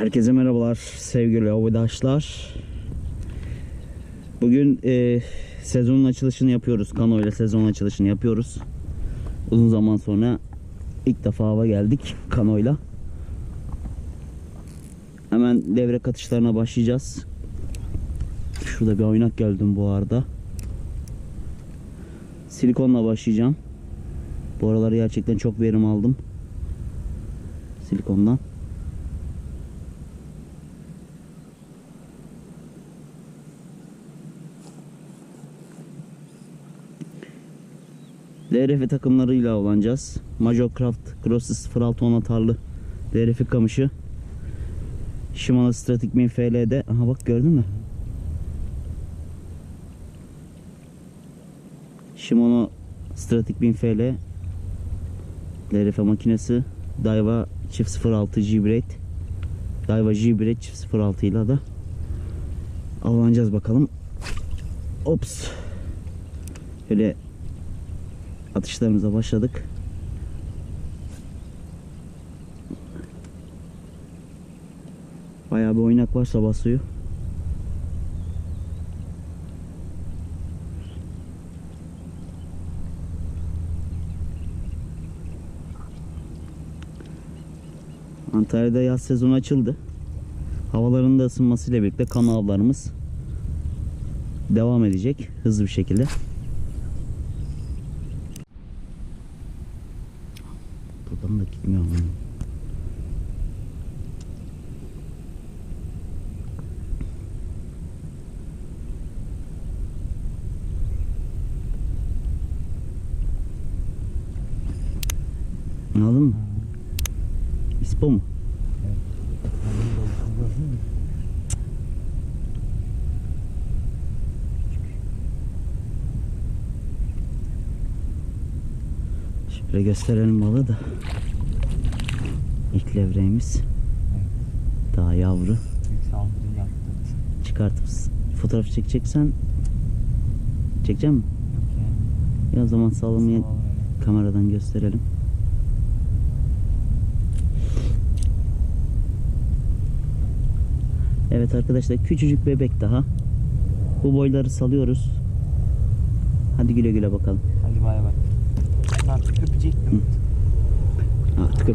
Herkese merhabalar sevgili arkadaşlar. Bugün e, sezonun açılışını yapıyoruz. Kano ile sezon açılışını yapıyoruz. Uzun zaman sonra ilk defa hava geldik kanoyla. Hemen devre katışlarına başlayacağız. Şurada bir oynak geldim bu arada. Silikonla başlayacağım. Bu aralar gerçekten çok verim aldım. Silikondan. LRF takımlarıyla avlanacağız. Major Craft Crosses 06 atarlı LRF kamışı. Shimano Stratic Min FL'de. Aha bak gördün mü? Shimano Stratic 1000 FL LRF makinesi Daiwa çift 06 G-Braid Daiwa G-Braid çift 06 ile de avlanacağız bakalım. Ops. Öyle atışlarımıza başladık. Bayağı bir oynak var sabah suyu. Antalya'da yaz sezonu açıldı. Havaların da ısınmasıyla birlikte kan avlarımız devam edecek hızlı bir şekilde. Buradan da gitmiyor. Anladın mı? İspo mu? Şöyle gösterelim balığı da. İlk levreğimiz. Daha yavru. Çıkartıp fotoğraf çekeceksen çekeceğim mi? Yok ya. O zaman sallamayı Sağ ol öyle. kameradan gösterelim. Evet arkadaşlar küçücük bebek daha. Bu boyları salıyoruz. Hadi güle güle bakalım. Hadi bay bay. Artık öpecektim. Artık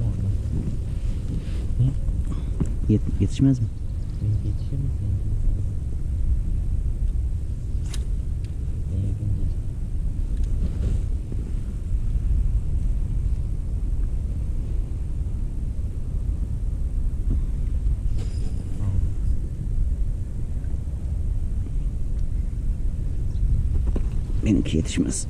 orada? Yet- yetişmez mi? Benimki yetişmez.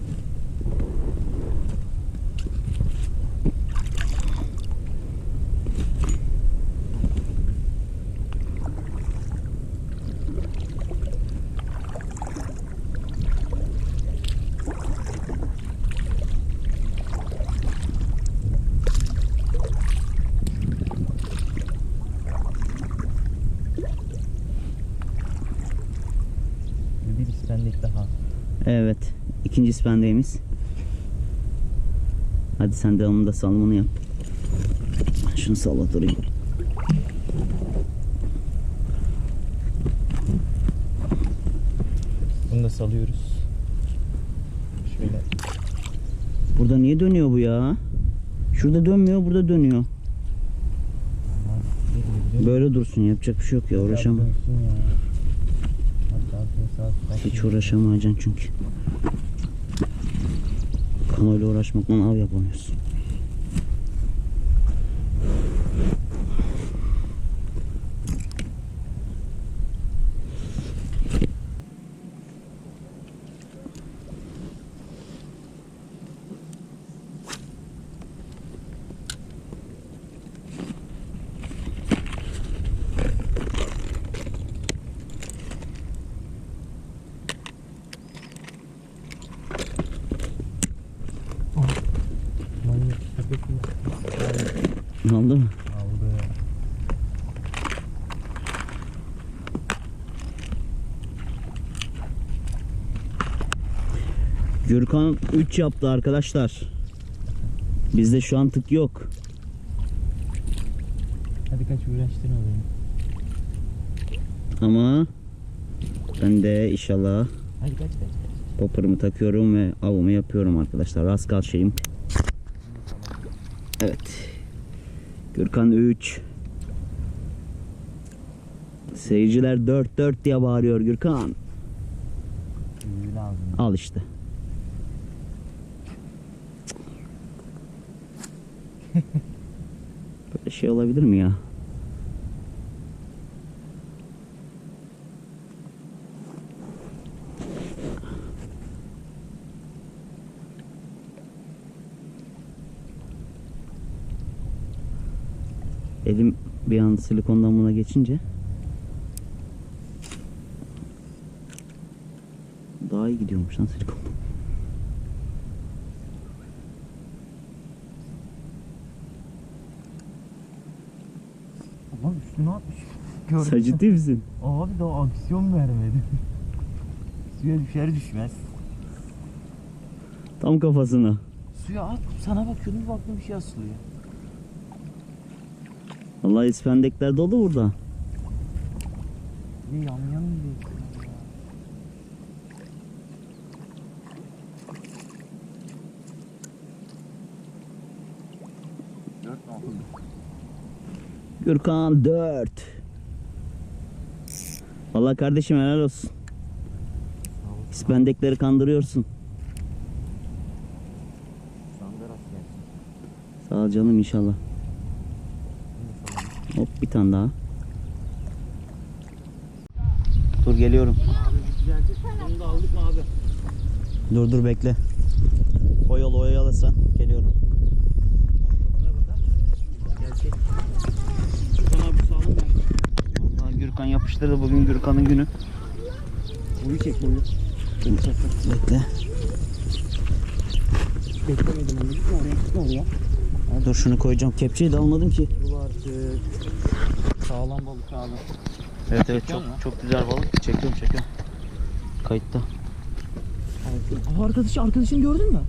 Bir istendik daha. Evet. ikinci spendeyimiz. Hadi sen de onun da salımını yap. Şunu salla durayım. Bunu da salıyoruz. Şöyle. Burada niye dönüyor bu ya? Şurada dönmüyor, burada dönüyor. Böyle dursun yapacak bir şey yok ya uğraşamam. Ya. Hiç uğraşamayacaksın çünkü. Kanoyla uğraşmakla av yapamıyorsun. Aldı mı? Aldı. Gürkan 3 yaptı arkadaşlar. Bizde şu an tık yok. Hadi kaç uğraştın olayım. Ama ben de inşallah Hadi kaç kaç kaç. popper'ımı takıyorum ve avımı yapıyorum arkadaşlar. Rastgal şeyim. Evet. Gürkan 3. Seyirciler 4 4 diye bağırıyor Gürkan. Al işte. Böyle şey olabilir mi ya? Elim bir an silikondan buna geçince daha iyi gidiyormuş lan silikon. Ulan üstüne atmış. Sen ciddi misin? Abi daha aksiyon vermedi. Suya düşer düşmez. Tam kafasına. Suya at sana bakıyordum baktım bir şey asılıyor. Vallahi ispendekler dolu burada. Bir yan yan altı. Gürkan 4. Vallahi kardeşim helal olsun. İspendekleri kandırıyorsun. Sağ ol canım inşallah. Hop bir tane daha. Dur geliyorum. Bunu da aldık abi? Dur dur bekle. Oyalı geliyorum. Abi sağlam ya. Vallahi Gürkan yapıştırdı bugün Gürkan'ın günü. Boyu çek boyu. Bekle. Beklemedim onu. Gitme oraya gitme oraya. Dur şunu koyacağım. Kepçeyi de almadım ki. Bu artık. Sağlam balık abi. Evet evet çok çok güzel balık. Çekiyorum çekiyorum. Kayıtta. Aha arkadaşı arkadaşını gördün mü?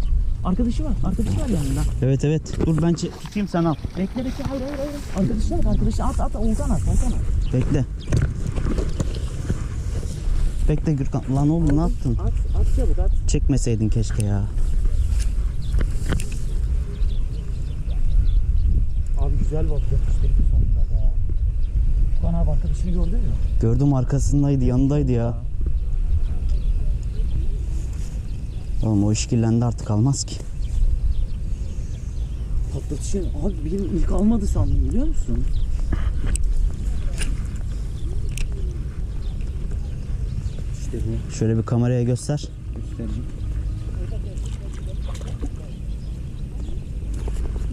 Arkadaşı var. Arkadaşı var yanında. Evet evet. Dur ben tutayım sen al. Bekle bekle hayır hayır hayır. Arkadaşına bak arkadaşı at at Olkan at Olkan at. Bekle. Bekle Gürkan. Lan oğlum ne yaptın? At at çabuk at. Çekmeseydin keşke ya. Güzel balık yapıştırdı sonunda abi arkadaşını gördün mü? Gördüm arkasındaydı yanındaydı ya. Oğlum o işkillendi artık almaz ki. Patlatışı abi benim ilk almadı sandım biliyor musun? İşte bu Şöyle bir kameraya göster. göstereceğim.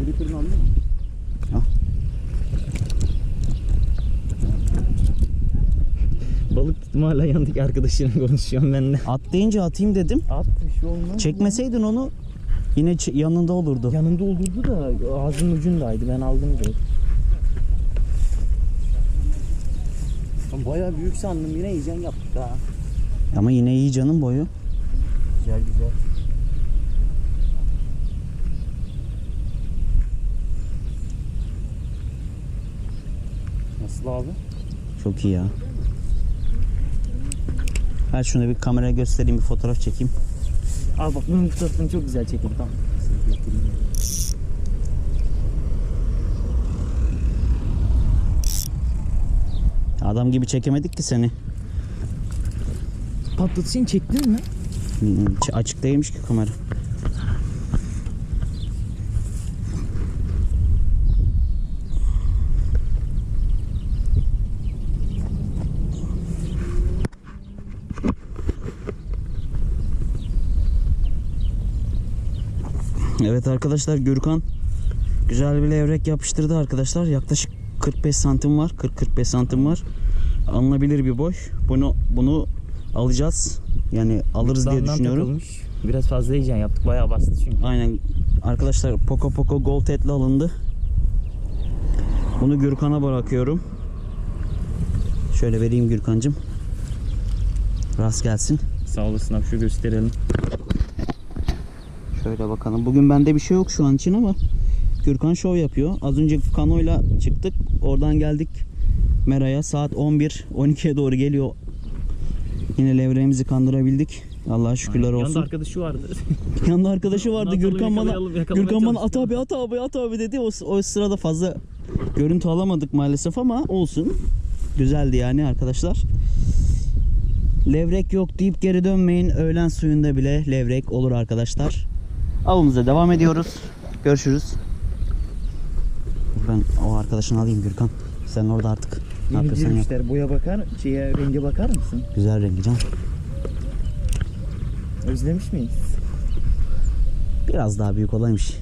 Gripper'ını aldın mı? Balık tuttum hala yandık arkadaşlarım konuşuyorum ben de. At deyince atayım dedim. At bir şey olmaz. Çekmeseydin onu yine yanında olurdu. Yanında olurdu da ağzının ucundaydı ben aldım direkt. Bayağı büyük sandım yine iyice yaptık ha. Ama yine iyi canım boyu. Güzel güzel. Nasıl abi? Çok iyi ya. Ver şunu bir kameraya göstereyim bir fotoğraf çekeyim. Abi bak bunun fotoğrafını çok güzel çekin tamam. Adam gibi çekemedik ki seni. Patlatışını çektin mi? Ç- Açık değilmiş ki kamera. Evet arkadaşlar Gürkan güzel bir levrek yapıştırdı arkadaşlar. Yaklaşık 45 santim var. 40-45 santim var. Alınabilir bir boy. Bunu bunu alacağız. Yani alırız diye düşünüyorum. takılmış. Biraz fazla heyecan yaptık bayağı bastı çünkü. Aynen arkadaşlar Poco Poco Gold Head'le alındı. Bunu Gürkan'a bırakıyorum. Şöyle vereyim Gürkan'cım. Rast gelsin. Sağ olasın abi şu gösterelim. Şöyle bakalım. Bugün bende bir şey yok şu an için ama Gürkan şov yapıyor. Az önce kanoyla çıktık. Oradan geldik Mera'ya. Saat 11 12'ye doğru geliyor. Yine levreğimizi kandırabildik. Allah'a şükürler Yanında olsun. arkadaşı vardı. Yanında arkadaşı vardı. Gürkan bana Gürkan bana at abi at abi at abi dedi. O, o sırada fazla görüntü alamadık maalesef ama olsun. Güzeldi yani arkadaşlar. Levrek yok deyip geri dönmeyin. Öğlen suyunda bile levrek olur arkadaşlar. Avımıza devam ediyoruz. Görüşürüz. Ben o arkadaşını alayım Gürkan. Sen orada artık ne Yeni yapıyorsan yap. girmişler. Boya bakar, şeye, renge bakar mısın? Güzel rengi can. Özlemiş miyiz? Biraz daha büyük olaymış.